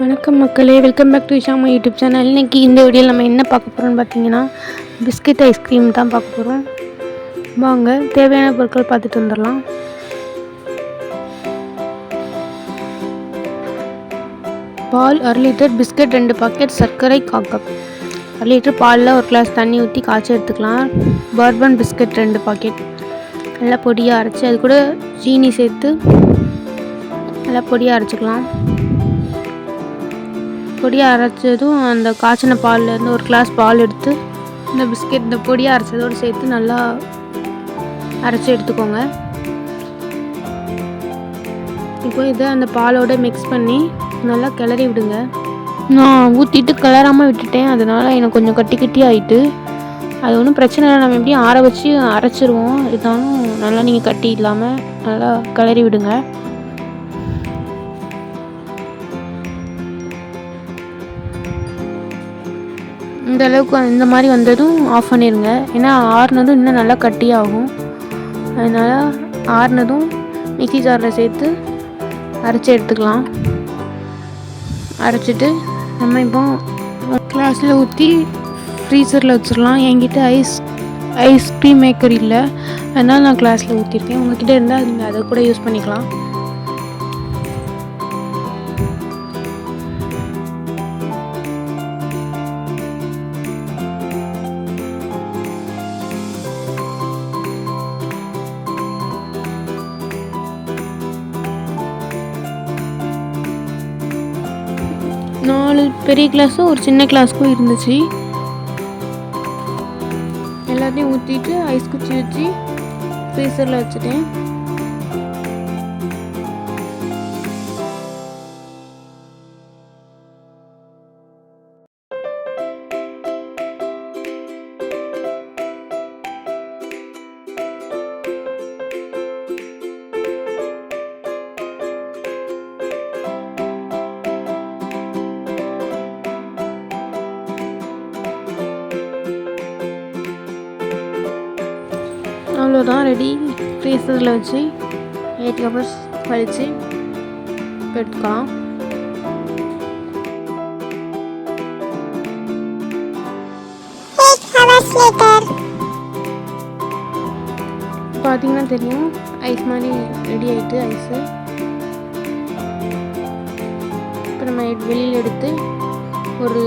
வணக்கம் மக்களே welcome back to Vishama YouTube channel இன்றைக்கி இந்த வீடியோவில் நம்ம என்ன பார்க்க போகிறோம்னு பார்த்தீங்கன்னா பிஸ்கட் ஐஸ்கிரீம் தான் பார்க்க போகிறோம் வாங்க தேவையான பொருட்கள் பார்த்துட்டு வந்துடலாம். பால் அரை லிட்டர் பிஸ்கட் ரெண்டு பாக்கெட் சர்க்கரை காக்கப் அரை லிட்டர் பாலில் ஒரு கிளாஸ் தண்ணி ஊற்றி காய்ச்சி எடுத்துக்கலாம். பர்பன் பிஸ்கட் ரெண்டு பாக்கெட் நல்லா பொடியாக அரைச்சி அது கூட சீனி சேர்த்து நல்லா பொடியாக அரைச்சிக்கலாம். பொடியாக அரைச்சதும் அந்த காய்ச்சின பால்லேருந்து ஒரு கிளாஸ் பால் எடுத்து இந்த பிஸ்கெட் இந்த பொடியாக அரைச்சதோடு சேர்த்து நல்லா அரைச்சி எடுத்துக்கோங்க. இப்போ இதை அந்த பாலோட மிக்ஸ் பண்ணி நல்லா கிளறி விடுங்க. நான் ஊற்றிட்டு கிளறாமல் விட்டுட்டேன். அதனால் எனக்கு கொஞ்சம் கட்டி கட்டி ஆகிட்டு அது ஒன்றும் பிரச்சனை இல்லை. நம்ம எப்படியும் ஆற வச்சு அரைச்சிருவோம். இருந்தாலும் நல்லா நீங்கள் கட்டி இல்லாமல் நல்லா கிளறி விடுங்க. இந்த அளவுக்கு இந்த மாதிரி வந்ததும் ஆஃப் பண்ணிடுங்க ஏன்னா ஆறுனதும் இன்னும் நல்லா கட்டியாகும். அதனால் ஆறுனதும் மிக்சி ஜாரில் சேர்த்து அரைச்சி எடுத்துக்கலாம். அரைச்சிட்டு நம்ம இப்போ கிளாஸில் ஊற்றி ஃப்ரீசரில் வச்சிடலாம். என்கிட்ட ஐஸ் ஐஸ்கிரீம் மேக்கர் இல்லை. அதனால் நான் கிளாஸில் ஊற்றிருக்கேன் உங்ககிட்ட இருந்தால் நீங்கள் அதை கூட யூஸ் பண்ணிக்கலாம். நாலு பெரிய கிளாஸும் ஒரு சின்ன கிளாஸ்க்கும் இருந்துச்சு. எல்லாத்தையும் ஊற்றிட்டு ஐஸ் குச்சி வச்சு ஃப்ரீசரில் வச்சுட்டேன். அவ்வளோதான் ரெடி ஃப்ரீசரில் வச்சு எயிட் ஹவர்ஸ் கழித்து later. பார்த்தீங்கன்னா தெரியும் ஐஸ் மாதிரி ரெடி ஆயிட்டு ஐஸு இப்போ நம்ம வெளியில் எடுத்து ஒரு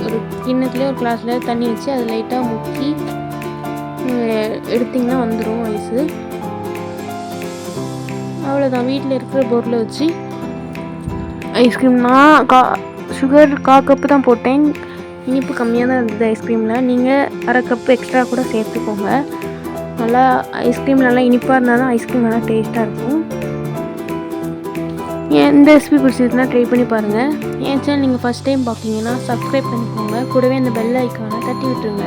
ஒரு கிண்ணத்துலேயே ஒரு கிளாஸில் தண்ணி வச்சு அது லைட்டாக முக்கி எடுத்திங்கன்னா வந்துடும் ஐஸு அவ்வளோதான் வீட்டில் இருக்கிற பொருளை வச்சு ஐஸ்கிரீம் நான் கா சுகர் கா கப்பு தான் போட்டேன். இனிப்பு கம்மியாக தான் இருந்தது ஐஸ்கிரீமில் நீங்கள் அரை கப்பு எக்ஸ்ட்ரா கூட சேர்த்துக்கோங்க. நல்லா ஐஸ்கிரீம் நல்லா இனிப்பாக இருந்தால் தான் ஐஸ்கிரீம் நல்லா டேஸ்ட்டாக இருக்கும். ஏன் இந்த ரெசிபி பிடிச்சிருக்குன்னா ட்ரை பண்ணி பாருங்கள் என் சேனல் நீங்கள் ஃபஸ்ட் டைம் பார்க்குறீங்கன்னா சப்ஸ்கிரைப் பண்ணிக்கோங்க. கூடவே அந்த பெல் ஐக்கானை தட்டி விட்டுருங்க.